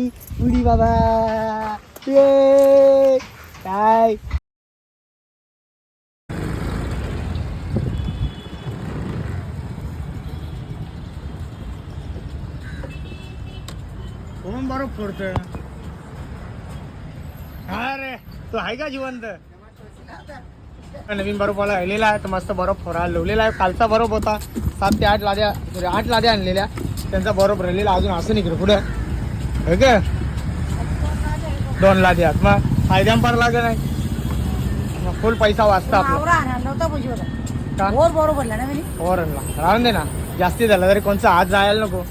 उडी बाबा. ये. काय? कोण बरोबर फोडतोय? अरे तो आहे का जिवंत? नवीन बरोबर मला राहिलेला आहे तर मस्त बरोबर फोडा लावलेला आहे. कालचा बरोबर होता. सात ते आठ लाद्या आठ लाद्या आणलेल्या. त्यांचा बरोबर राहिलेला अजून असं निघलं पुढं. हे दोन लाद्या मग फायद्यान लागत नाही. मग फुल पैसा वाचता आपला. का? राहून दे ना. जास्ती झालं तरी कोणचं आज जायला नको.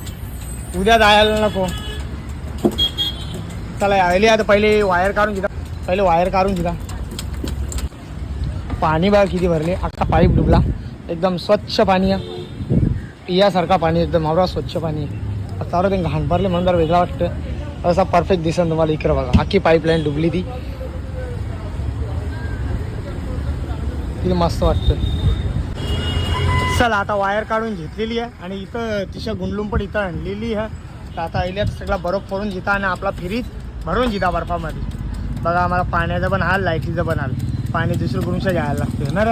उद्या जायला नको. चला यायली आता पहिले वायर काढून घेता. पहिले वायर काढून घेता. पाणी बघा किती भरले. अख्खा पाईप डुबला. एकदम स्वच्छ पाणी आहे. पियासारखा पाणी एकदम आवरा स्वच्छ पाणी आहे. आता ते घाण भरले म्हणून जरा वेगळा वाटतं असा परफेक्ट दिसन तुम्हाला इकडं बघा. अख्खी पाईपलाईन डुबली ती. तिथे मस्त वाटतं चला आता वायर काढून घेतलेली आहे आणि इथं तिच्या गुंडलून पण इथं आणलेली आहे. तर आता आईल्या सगळा बर्फ करून घेता आणि आपला फिरीत भरून घेता बर्फामध्ये. बघा आम्हाला पाण्याचं पण हाल लाईटीचं पण हाल. पाणी दुसरं करून घ्यायला लागते ना रे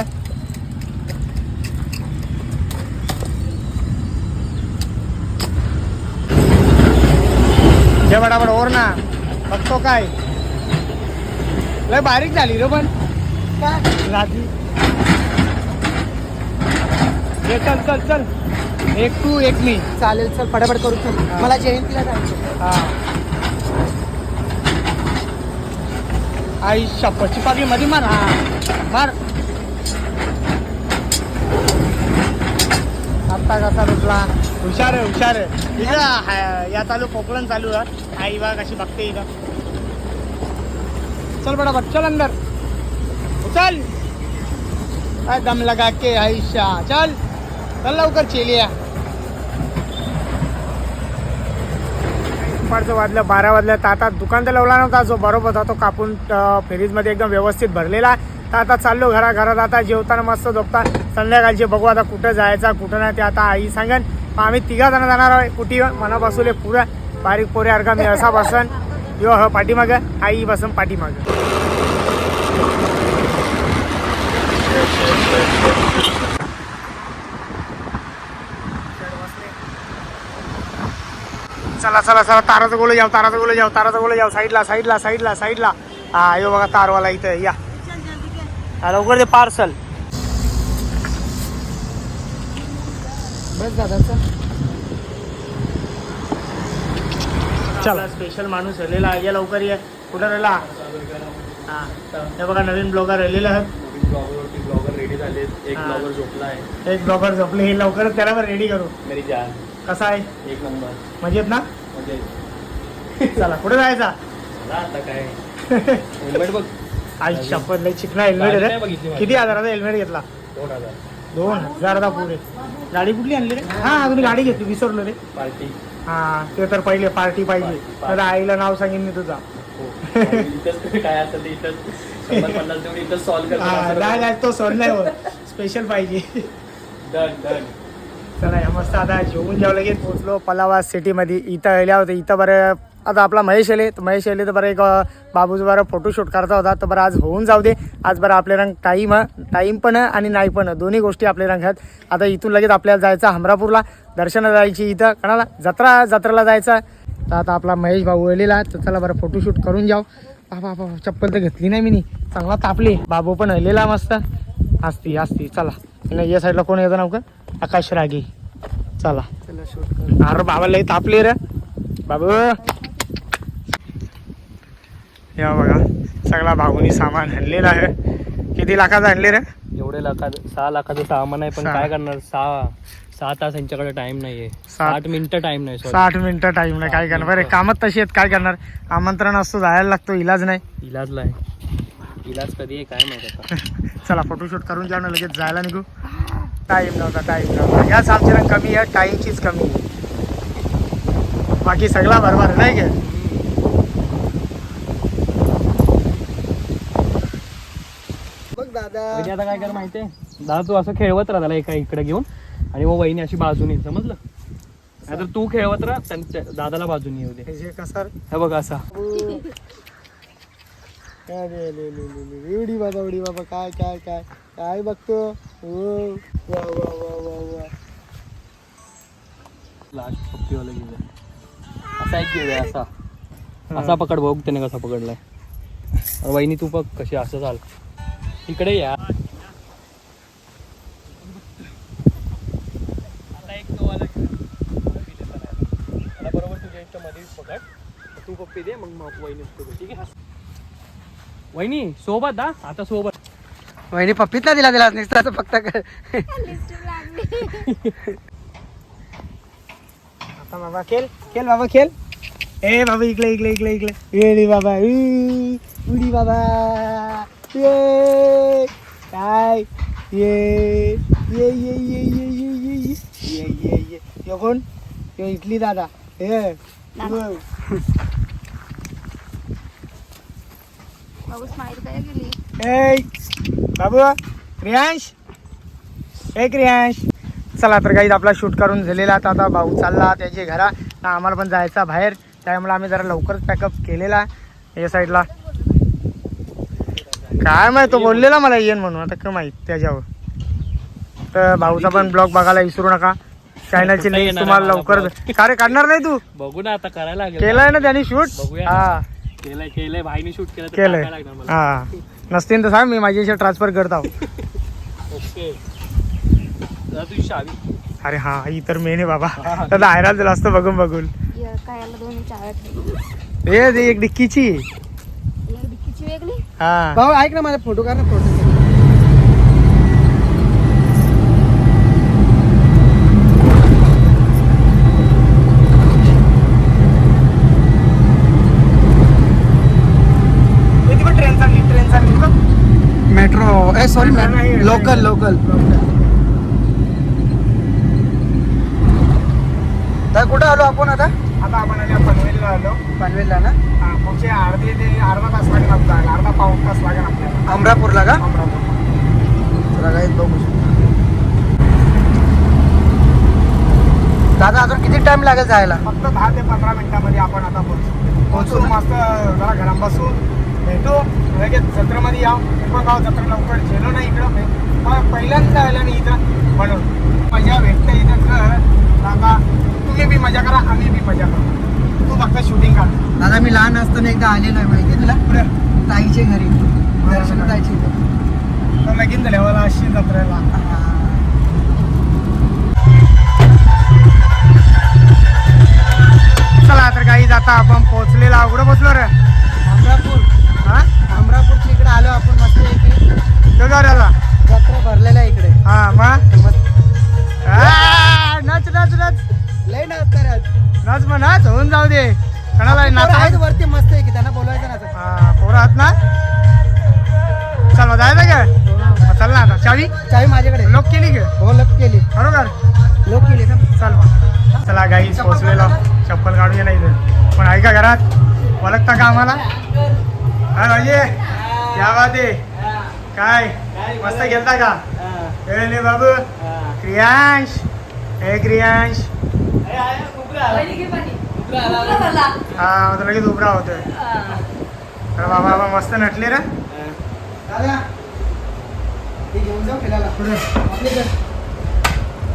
जे बडाबड ओर ना. बघतो काय. लय बारीक झाली रे पण. रात्री ये चल चल चल. एक तू एक मी. चालेल चल फटाफट करू चल. मला जयंतीला जायचं. हा. आई शपथची पाकली मध्ये मार. हा. मार. आत्ता कसा रुपला हुशार आहे हुशार आहे. इथं हा- या चालू कोकण चालू आहे. आई बा कशी बघते इथं. चल बडा बघ चल अंदर. चल. काय दम लगा के आयुष्या चल. चल लवकर चेलिया दुपारचं वाजलं बारा वाजल्या तर आता दुकान तर लावला नव्हता जो बरोबर होता तो कापून अं, फ्रीजमध्ये एकदम व्यवस्थित भरलेला. तर आता चाललो घरा घरात आता जेवताना मस्त झोपता. संध्याकाळचे बघू आता कुठं जायचा कुठं नाही ते आता आई सांगेन. मग आम्ही तिघा जण जाणार आहे कुठे मना बसवले पुरा बारीक पोरे अर्गा मी असा बसन. यो हो, ह पाठीमाग. आई बसन पाठीमाग. चला चला चला. ताराचं गोलं जाऊ ताराचं गोलं जाऊ ताराचं गोलं जाऊ साईडला साईडला साईडला साईडला. हा यो बघा तारवाला इथं. या. लवकर दे पार्सल. बस दादाचं. चला. स्पेशल माणूस आलेला आहे. या लवकर ये. कुठं राहिला हा. हे बघा नवीन ब्लॉगर आलेले आहेत. ब्लॉगरवरती ब्लॉगर रेडी झाले एक. ब्लॉगर झोपला आहे. एक ब्लॉगर झोपले. हे लवकरच त्याला पण रेडी करू. मेरी जान. कसा आहे? एक नंबर मजेत ना? म्हणजे चला कुठे जायचा? आता काय? हेल्मेट बघ. आई शपथ लई चिकना हेल्मेट नाही. किती हजाराचा हेल्मेट घेतला? दोन हजार. दोन हजाराचा पुरे गाडी कुठली आणली रे? हा तुम्ही गाडी घेतली विसरलो रे. पार्टी. हा ते तर पहिले पार्टी पाहिजे. तर आईला नाव सांगेन मी तुझा. हो. काय ते सॉल्व्ह हा, नाही नाही तो सर नाही होत. स्पेशल पाहिजे. डन डन चला मस्त आता जेवून जेव्हा लगेच. पोहोचलो पलावा सिटीमध्ये इथं आल्या होते इथं बरं आता आपला महेश आले. तर महेश आले तर बरं एक अं, बाबूचं बरं फोटोशूट करता होता. तर बरं आज होऊन जाऊ दे. आज बरं आपले रंग टाईम टाईम पण आणि नाही पण. दोन्ही गोष्टी आपले रंग आहेत आता इथून लगेच आपल्याला जायचं हमरापूरला दर्शनं जायची इथं कणाला? जत्रा जत्रेला जायचं. तर आता आपला महेश भाऊ आलेला आहे. तर चला बरं फोटोशूट करून जाऊ. बाबा बाबा चप्पल तर घेतली नाही मी नी. चांगला तापले. बाबू पण आलेला मस्त. असती असती चला. आणि या साईडला कोण येतं का? आकाश रागे. चला. चला शूट अरे बाबा लई तापले रे. बाबू. या बघा सगळा भाऊनी सामान आणलेलं आहे. किती लाखाचं आणले रे? एवढे लाखात सहा लाखाचं सामान आहे पण. काय करणार? सहा सहा तास यांच्याकडे टाइम नाहीये. साठ मिनिटं टाइम नाही. साठ मिनिटं टाइम नाही काय करणार? बरे कामात तशी आहेत काय करणार? आमंत्रण असतो जायला लागतो इलाज नाही. इलाजला आहे इलाज कधी आहे काय माहीत आता. चला फोटोशूट करून जाऊ ना लगेच जायला निघू. टाईम नव्हता टाईम नव्हता. याच आमची रंग कमी आहे टाईमचीच कमी आहे. बाकी सगळा बरोबर नाही का? दादा. आता काय कर माहितीये? दादा तू असं खेळवत राहा त्याला एका इकडे घेऊन. आणि मग वहिनी अशी बाजूने समजलं? नाहीतर तू खेळवत राहा त्यां- त्या- दादाला बाजून येऊ दे. हे जे कसा? रे? हे बघ असा. काय रे, ले, ले, ले, ले. एवढी बाबा एवढी बाबा काय काय काय काय बघतो? हो वा वा वा वा वा. लास्ट पप्पीवाला गेलं असा एक गेला असा. असा पकड बघ त्याने कसा पकडलाय. वहिनी तू बघ कशी असं चाल इकडे या. आता एक मला बरोबर तुझ्या इथं मध्ये पकड. तू पप्पी दे मग मग वहिनी ठीक आहे? वहिनी सोबत हा? आता सोबत. वहिनी पप्पीतला दिला दिला नुसतं फक्त आता बाबा खेळ खेळ बाबा खेळ. ए बाबा इकडे इकडे इकडे इकडे. येडी बाबा उडी बाबा. ये काय ये ये ये ये ये ये ये ये ये ये ये यो कोण यो इटली दादा हे बाबू स्माईल काय गेली ए बाबू क्रियांश ए क्रियांश चला तर काही आपला शूट करून झालेला आता आता भाऊ चालला त्याच्या घरा आम्हाला पण जायचा बाहेर त्यामुळे आम्ही जरा लवकरच पॅकअप केलेला या साईडला काय माहीत तो बोललेला मला येईन म्हणून आता काय माहीत त्याच्यावर. तर भाऊचा पण ब्लॉग बघायला विसरू नका. चॅनलची लिंक तुम्हाला लवकर का रे काढणार नाही तू? बघू ना आता करायला लागेल. केलाय ना त्यांनी शूट बघूया. हा. केलंय केलंय. भाईने शूट केलं तर केलंय. टाकायला लागणार मला. हा. नसतील तर सांग मी माझ्याशी ट्रान्सफर करत अरे हा ही तर मेन आहे बाबा. तर हैराण झालं असतं बघून बघून. काय हे एक डिक्कीची. हा. भाऊ ऐक ना माझा फोटो काढ ना फोटो ट्रेन चालली ट्रेन चालली बघ. मेट्रो ए सॉरी नाही, लोकल लोकल तर कुठं आलो आपण आता? आता आपण आल्या पनवेलला आलो. पनवेलला ना? पुढचे अर्धे ते अर्धा तास लागेल आपल्याला अर्धा पाऊण तास लागेल आपल्याला. अमरापूरला का? अमरापूर. चला काही बघू शकतो. दादा अजून किती टाइम लागेल जायला? फक्त दहा ते पंधरा मिनिटामध्ये आपण आता पोहोचू. पोहोचू मस्त जरा घरात बसून भेटू. लगेच जत्रेमध्ये याव पण गाव जत्रा लवकर गेलो नाही इकडं. मग पहिल्यांदा आलं नाही इथं म्हणून मजा भेटते इथं. कर आता तुम्ही बी मजा करा आम्ही बी मजा करू तू फक्त शूटिंग काढ दादा मी लहान असताना एकदा आलेलो आहे माहिती तुला? ताईचे घरी. दर्शन जायचे तर लगीन झाल्यावर अशी जत्रेला. चला तर काही जाता आपण पोहोचलेला कुठं पोहोचलो रे? अमरापूर. हा? अमरापूरच्या इकडे आलो आपण मस्त इकडे जत्रा भरलेला आहे इकडे. हा मग? नाच नाच नाच. लय ना करत. नाच मग नाच. होऊन जाऊ दे. कोणाला आहेत नाच वरती मस्त आहे की त्यांना बोलवायचं ना आता. हा पोरं आहात ना? चल जायचं का चल ना आता चावी? चावी माझ्याकडे. लोक केली गे हो लप केली. बरोबर? लोक केली ना. चल मग. चला गाई पोचलेलो. चप्पल काढूया नाही इथे. पण ऐका घरात? ओळखता का आम्हाला? हा क्या बात आहे काय? मस्त गेलता का? ए ले बाबू. क्रियांश. ए क्रियांश. हा आता लगेच उभरा होतोय. बाबा बाबा मस्त नटले रे.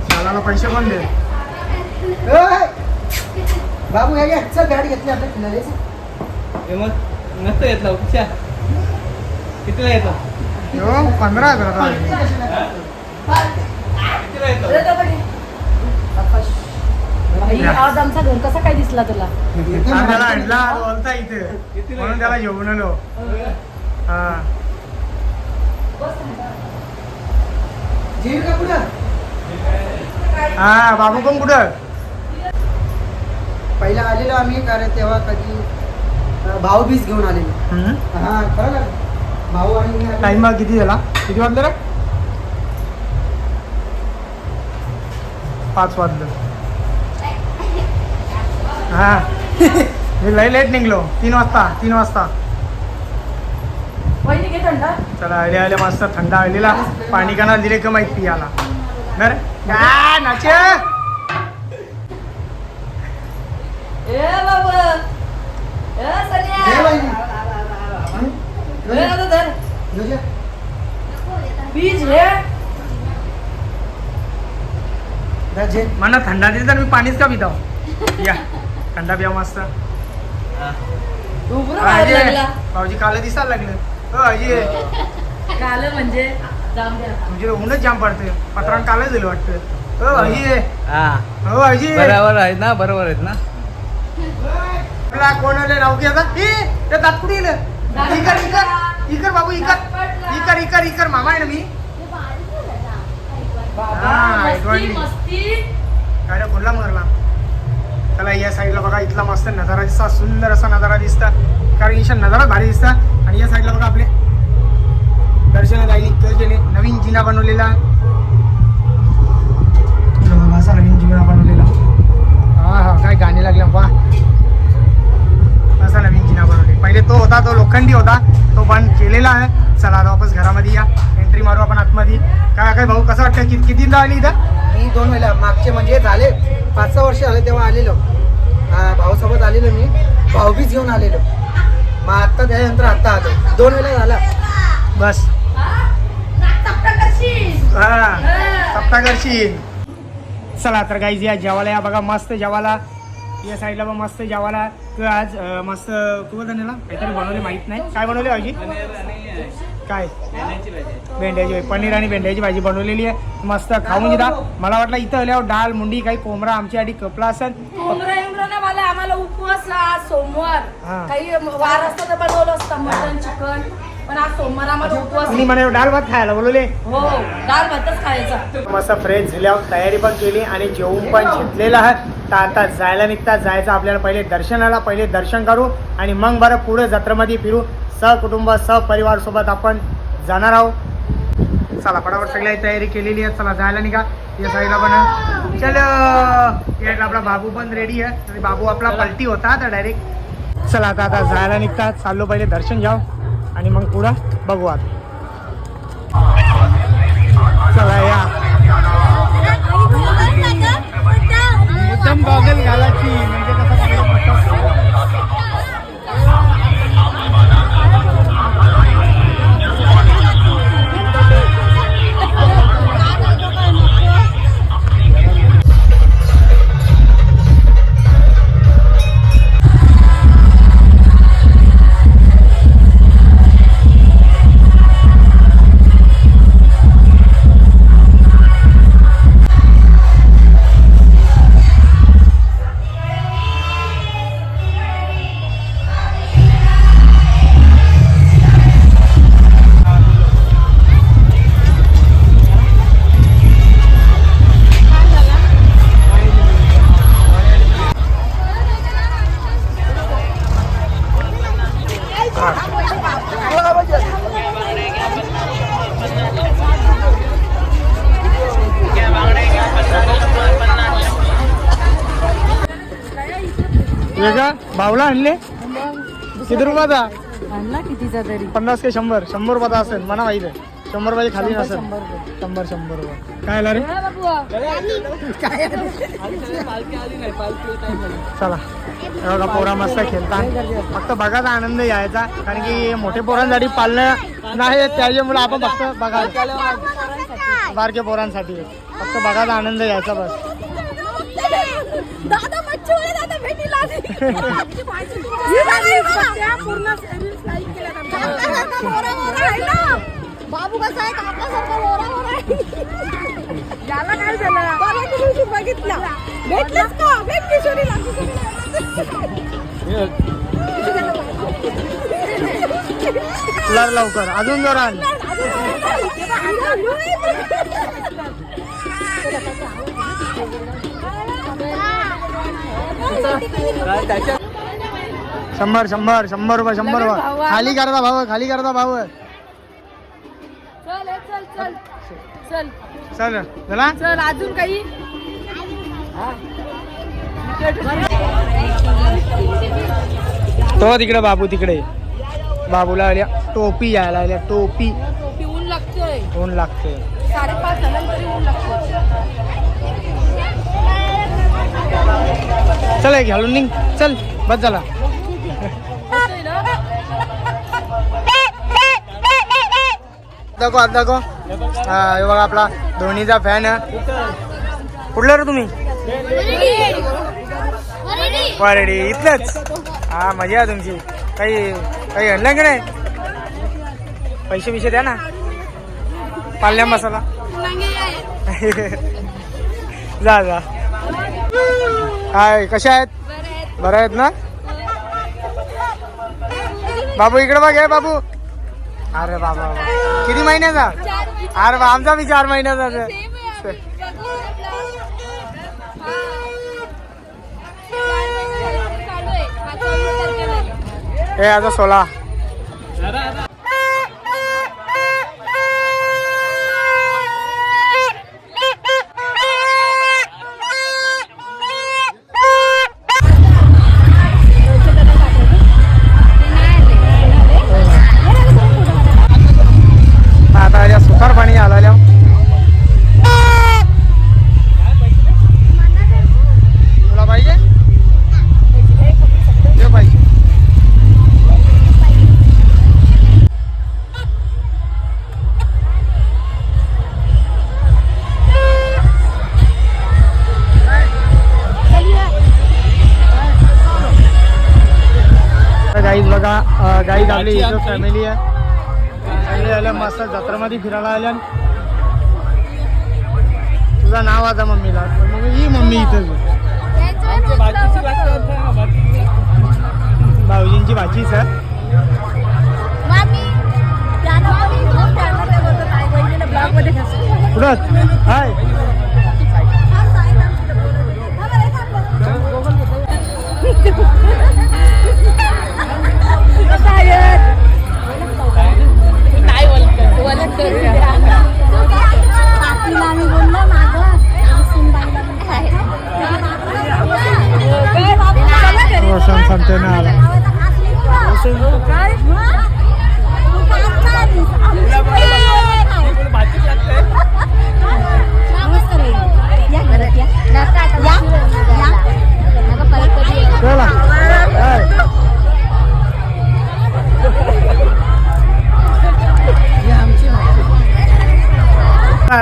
शालाला पैसे कोण दे बाबू या चल गाडी घेतली आपल्या किल्ल्याची मग नसतं घेतला उपचार कितीला येतो? पंधरा हजार आज आमचा घर कसा काय दिसला तुला? त्याला. आणला बोलता इथे. म्हणून त्याला घेऊन आलो. हा. जेल का हा बाबू पण कुठं? पहिला आलेलो आम्ही कारण तेव्हा कधी भाऊ बीज घेऊन आलेलो. हा खरं का भाऊ आणि. टाइम किती झाला? किती वाजले रे? पाच वाजलं. हा. मी लय लेट निघलो. तीन वाजता तीन वाजता. चला आले आले मस्त थंड आलेला. पाणी काना दिले का माहीत पियाला. बर? काय नाचे. हे. मला थंडा दिली तर मी पाणीच का पितो या. थंडा पिया मस्त. भाऊजी काल दिसायला लागलं. हो अजय काल म्हणजे? तुमचे ऊनच जाम पडते पत्रान कालच दिलं वाटतं. हो हा. हो बरोबर आहेत ना बरोबर आहेत ना? आपला कोण आले? राहू की आता. ते दात कुठे गेलं? इकर इकर. इकर बाबू इकर. इकर इकर इकर. मामा आहे ना मी? हा, काय बोलला मरला? त्याला या साईडला बघा इथला मस्त नजारा दिसता सुंदर असा नजारा दिसता कारण इशा नजारा भारी दिसता आणि या साईडला बघा आपले दर्शना जायली त्याने नवीन जिना बनवलेला. असा नवीन जिना बनवलेला. हा हा काय गाणे लागले वा असा नवीन जिना बनवले पहिले तो होता तो लोखंडी होता. तो बंद केलेला आहे. चला आता वापस घरामध्ये या. एंट्री मारू आपण आतमध्ये. काय काय भाऊ कसं वाटतं कि कितीदा आली इथं? मी दोन वेळेला मागचे म्हणजे झाले. पाच सहा वर्ष झाले तेव्हा आलेलो. भाऊसोबत आलेलो मी. भाऊबीज घेऊन आलेलो. मग आत्ता त्याच्यानंतर आत्ता आलो. दोन वेळा झाला. बस. हा. सप्ता करशील. चला तर गाईज या जेवायला या बघा मस्त जेवायला. या साईडला बघा मस्त जेवायला. आज मस्त तू बोलता काहीतरी बनवले माहीत नाही. काय बनवले भाजी काय? भेंड्याची भाजी. पनीर आणि भेंड्याची भाजी बनवलेली आहे. मस्त खाऊन घेता मला वाटलं इथं आल्यावर डाळ मुंडी काही कोंबडा आमच्यासाठी कपला असेल कोंबडा इंद्रा ना मला. आम्हाला उपवास आज सोमवार. काही वार असतं तर बनवलं असतं. Mutton chicken. पण आज सोमवार आम्हाला उपवास कुणी म्हणे डाळ भात खायला. बोलवले. हो डाळ भातच खायचा. मस्त फ्रेश झाल्यावर तयारी पण केली आणि जेवून पण घेतलेलं आहे. तर आता जायला निघता जायचं आपल्याला पहिले दर्शनाला पहिले दर्शन करू आणि मग बरं पुढे जत्रेमध्ये फिरू. सहकुटुंब सहपरिवार सोबत आपण जाणार आहोत. चला फटाफट सगळ्या तयारी केलेली आहे. चला जायला निघा. या साईडला पण. चल. आपला बाबू पण रेडी आहे. बाबू आपला पलटी होता तर डायरेक्ट चला आता आता जायला निघता. चाललो पहिले दर्शन घ्याव. आणि मग पुढं बघू चला या. एकदम गॉगल घालायची म्हणजे भावला आणले? किती रुपयाचा? आणला कितीचा तरी? पन्नास ते शंभर? शंभर रुपयाचा असेल. मला माहीत आहे. शंभर रुपये खाली नसेल शंभर शंभर रुपये. काय आला रे? चला. हे बघा पोरा मस्त खेळतात फक्त बघायचा आनंद यायचा कारण की मोठे पोरांसाठी पालणं नाही त्याच्यामुळे आपण फक्त बघायला बारके पोरांसाठी. फक्त बघायचा आनंद यायचा बस. ही बघा. पूर्ण बाबू कसा आहे? काकासारखा मोरा मोरा आहे. याला काय झालं? परवा दिवशी बघितला. भेटलंच का? भेट किशोरीला लर लवकर. अजून जोरान शंभर शंभर शंभर रुपये शंभर रुपये. खाली करता भाव खाली करता भाव चल हे चल चल चल. चल. चला चल अजून काही? तो तिकडे बाबू तिकडे. बाबूला आल्या टोपी यायला आल्या टोपी. टोपी ऊन लागतोय. ऊन लागते साडेपाच ऊन लागतोय. चल घालून निघ. चल बस झाला. दाखव आज दाखव. हा हे बघा आपला धोनीचा फॅन आहे. कुठला रे तुम्ही? वारेडी इथलंच? हा मजा आहे तुमची. काही काही आणलं की नाही? पैसे बिशे द्या ना. पाल्या मसाला. जा जा. हाय कशा आहेत? बरं आहेत ना? बाबू इकडे बघ बाबू. अरे बाबा बाबा. किती महिन्याचा? अरे बा, आमचा बी चार महिन्याचा आहे. हे आता सोळा. इथं फॅमिली आहे. सगळे आल्या मस्त जत्रामध्ये फिरायला आल्या. तुझं नाव आता मम्मीला. मग ही मम्मी इथं. भाऊजींची भाचीच आहे. कुठं? हाय. रोशन सांगते ना आला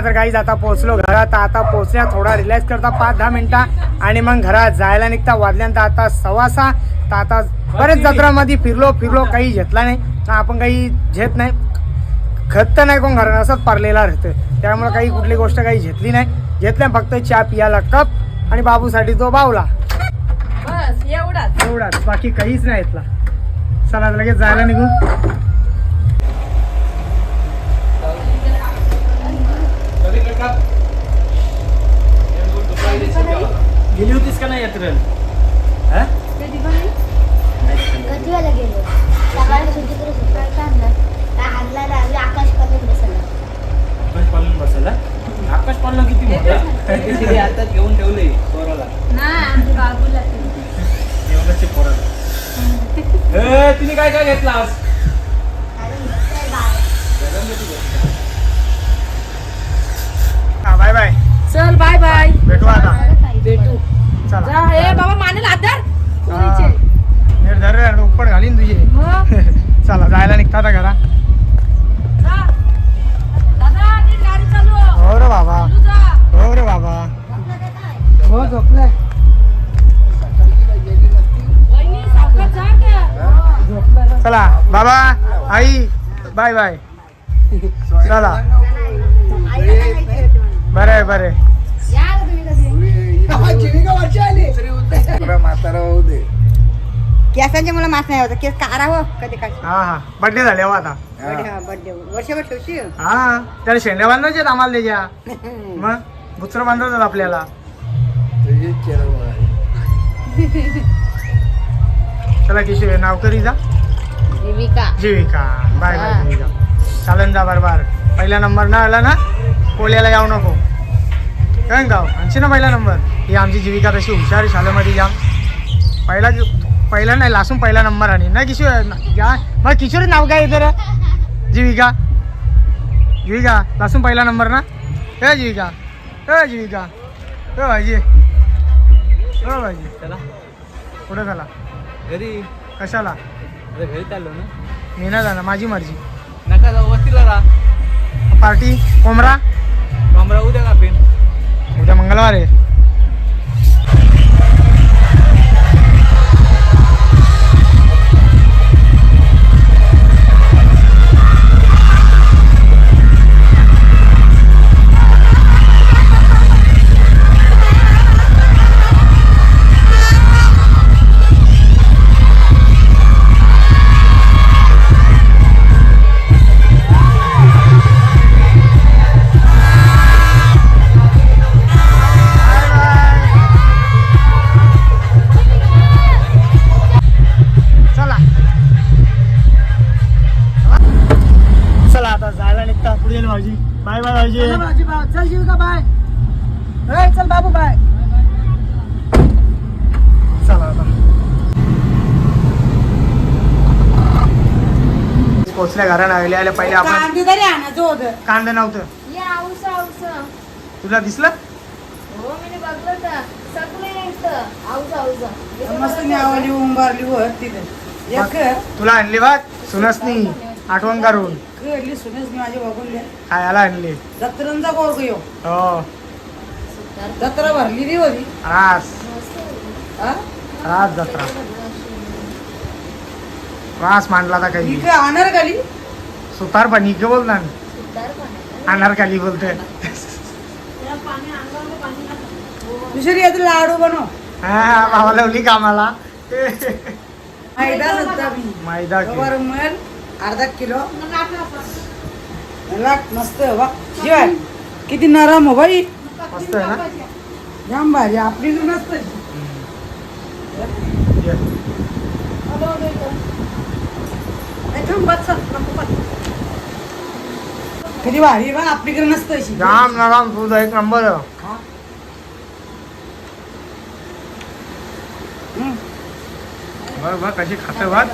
हा, तर काही आता पोहोचलो घरात. आता पोहोचल्या थोडा रिलॅक्स करता पाच दहा मिनिटं आणि मग घरात जायला निघता. वाजल्यानंतर आता सव्वा सहा. तर आता बरेच जत्रामध्ये फिरलो फिरलो काही घेतला नाही. आपण काही घेत नाही. खत तर नाही कोण घरात असंच पारलेला राहतं त्यामुळे काही कुठली गोष्ट काही घेतली नाही. घेतल्या फक्त चहा पियाला कप आणि बाबूसाठी तो बावला. बस एवढाच. एवढाच. बाकी काहीच नाही घेतला चला लगेच जायला निघू. गेली होतीस का नाही यात्रेला? कधीवाला गेलो? सकाळी सुट्टी करू सकाळी काय आणलं काय आणला राहिली आकाश करून बसला. आकाश पालन बसला? आकाश पालन किती मोठा? आता घेऊन ठेवले पोराला. नाही बाबूला पोराला ए, तिने काय काय घेतलास हा बाय बाय. चल बाय बाय. भेटू आता. भेटू. चला. जा हे बाबा मानेल आधार. हा. धर घालीन तुझी. चला जायला निघता आता घरा. गाडी चालू हो. रे बाबा. हो रे बाबा. हो झोपलाय. चला बाबा आई बाय बाय. चला. बरं आहे बरं म्हातारा होऊ दे. केसांचे मला मास नाही होता केस कारा हो कधी काय हा हा. बड्डे झाले हो आता. बर्थडे वर्षभर ठेवशील? हा. त्याला शेंड्या बांधायचे आम्हाला त्याच्या. मग? बुचरं बांधतात आपल्याला. तुझी चेहरा चला किशोर नाव करी जा. जीविका. जीविका. Bye bye Jeevika. चालन जा बरोबर पहिला नंबर ना आला ना? कोल्याला यावं नको. काय गाव. आणशी ना पहिला नंबर. ही आमची जीविका तशी हुशार शाळेमध्ये जाम पहिला पहिला नाही लासून पहिला नंबर आणि ना किशोर या. मग किशोर नाव काय येतं रे जीविका. जीविका लासून पहिला नंबर ना? ए जीविका. ए जीविका. ए भाजी हो भाजी चला. कुठे झाला? घरी. कशाला? घरी चाललो ना. मी नाही जाणार माझी मर्जी. नका जाऊ वस्तीला राहा. पार्टी? कोमरा कमरा उद्या कापेन. उद्या मंगळवार आहे. पोचल्या घराला आले आले पहिले आपण कांदे तरी आणायचं होतं. कांदे नव्हतं. या आऊस आऊस तुला दिसलं? हो मी बघलं तर सगळे इथं. आऊस आऊस मस्त न्यावली उंबारली वर तिथे. एक तुला आणली भात सुनसनी. आठवण करून. सुनेच मी माझ्या बघून खायला आणली. जत्रांचा कोर गयो हो. जत्रा भरली ती होती. रास हा? रास जत्रा. रास मांडला आता ही काही काय आणणार खाली सुतार पण इके बोल ना. अनारकाली बोलते. दुसरी आता लाडू बनव. हा भावा लावली कामाला. मैदा सत्ता मी मैदा मल अर्धा किलो. लाट मस्त वा जेवाय किती नरम हो बाई. मस्त आहे ना? जाम भाजी आपली तर किती भारी बा आपलीकडे नसतं अशी जाम नरम दूध एक नंबर. हम्म. बघ बघ कशी खाते भात